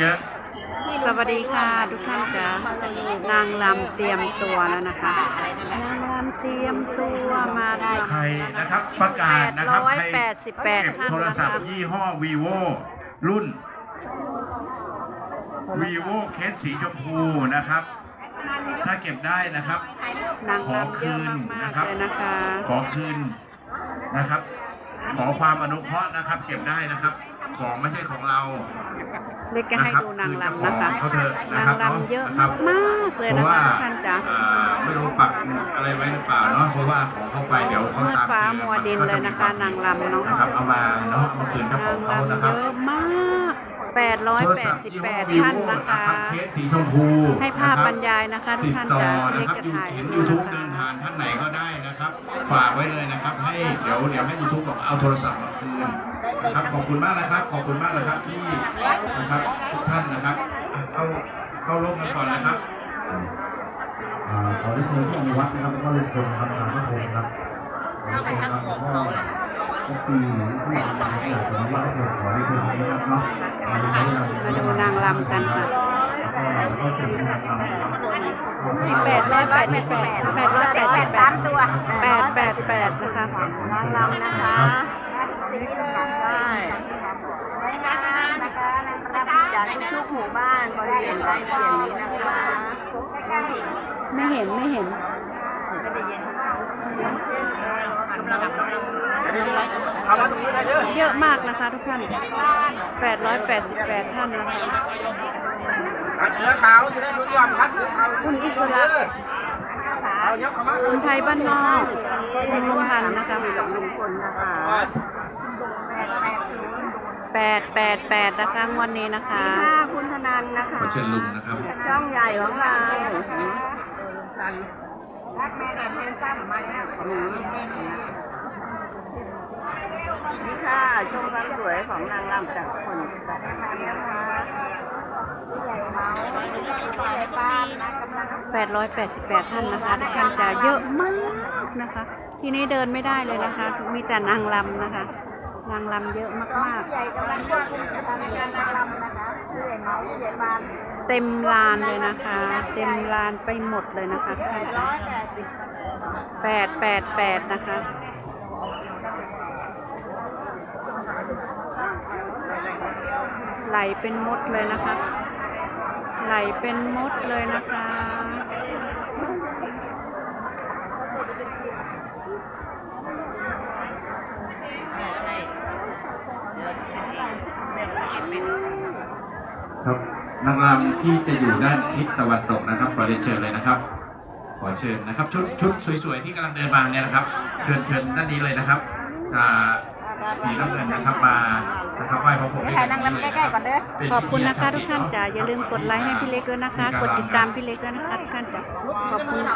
เยอะสวัสดีค่ะทุกท่านจ้านางลำเตรียมตัวแล้วนะคะนางลำเตรียมตัวมาลำใครนะครับประกาศนะครับใคร888เก็บโทรศัพท์ท่านนะครับยี่ห้อ vivo รุ่น vivo เคสสีชมพูนะครับ ถ้าเก็บได้นะครับนางขอลำคืเยอะนมานะกครัๆบเลยนะคะขอคืนนะครับ ขอความอนุเคราะห์นะครับ เก็บได้นะครับ ของไม่ใช่ของเรา เล็กจะให้ดูนางลำนะคะเขาเถอะนะนางครับลำเยอะนะครับมากๆเลยเพนะราะว่าคะทุกท่านจ้าเอ่อไม่รู้ปักอะไรไว้หรือเปล่าเนาะเพราะว่าของเข้าไปเดี๋ยวเขาตามมืดฟ้าเจอมัวดินก็เลจะยมีนะคะความผิดนางลำเนาะนะครับเอามาเนาะเอามาคืนเจ้าของเขานางนะครับลำเยอะมากโทรศัพท์ยี่ห้อ888 vivo ท่านนะนะคะครับเคสสีชมพูให้ภาพนะคบรรยายนะคะทุกติดท่านต่อจ้านะเล็กครับจะอยู่ถ่ายเห็นให้ YouTube นะเดินคะผ่านท่านไหนก็ได้นะครับ ฝากไว้เลยนะครับ ให้เดี๋ยวเดี๋ยวให้ YouTube บอกเอาโทรศัพท์มาคืน นะครับขอบคุณมากนะครับ ขอบคุณมากนะครับที่นะครับทุกท่านนะครับเข้าเข้าร่วมกันก่อนนะครับอ่าขอได้เชิญที่อนุวัฒน์นะครับแล้วก็ลุงพลครับทางพระพงศ์ครับขอได้เชิญครับแล้วก็เอฟซีหรือผู้ทำงานที่อยากจะมาว่าให้ผมขอได้เชิญนะครับเนาะมาดูมาดูนางรำกันค่ะแล้วก็เชิญนางรำนะครับแปดร้อยแปดสิบแปดแปดร้อยแปดสิบแปดตัวแปดแปดแปดนะคะนางรำนะคะ จากทุกๆหมู่บ้านบริเวณใกล้เคียงนี้นะคะไม่เห็นไม่เห็นเยอะมากนะคะทุกท่าน 888 ท่านนะคะเสือขาวอยู่ในสุดยอดคัดเสือขาวคุณอิสระเอาเยอะเข้ามาคุณไทยบ้านนอกคุณลุงพันธ์นะคะกับลุงพลนะคะ 888นะคะงวันนี้นะคะ ค่ะคุณธนันนะคะขอเชิญลุงนะครับ ช่องใหญ่ของเรารักแม่แอนเพนซ้ำมาเนี่ยนี่ค่ะชมความสวยของนางรำจากคนจากนะคะผู้ใหญ่เมาผู้ใหญ่บ้านนะกำลัง888ท่านนะคะทุกท่านจะเยอะมากนะคะ ทีนี้เดินไม่ได้เลยนะคะ มีแต่นางรำนะคะ นางรำเยอะมากผู้ใหญ่กำลังควบคุมสถานการณ์นางรำนะคะผู้ใหญ่เมาผู้ใหญ่บ้านๆ เต็มลานเลยนะคะ เต็มลานไปหมดเลยนะคะทุกท่านร้ค่ะอยแปดสิบแปดแปดแปดนะคะไหลเป็นมดเลยนะคะ ไหลเป็นมดเลยนะคะ ครับนางรำที่จะอยู่ด้านทิศตะวันตกนะครับขอเรียนเชิญเลยนะครับ ขอเชิญนะครับชุดชุดสวยๆที่กำลังเดินมาเนี่ยนะครับ เชิญเชิญด้านนี้เลยนะครับอ่าสีน้ำเงินนะครับมานะครับไหว้พระพรหมด้วยกันนี่เลยนะครับเป็นขอบคุณพิธีนะคะศักทุดิ์กสิทธิ์ท่านเะจ้ะอย่าลืมกดไลค์ให้พี่เล็กด้วยนะคะ กดติดตามพี่เล็กด้วยนะคะทุกท่านจ้ะขอบคุณค่ะ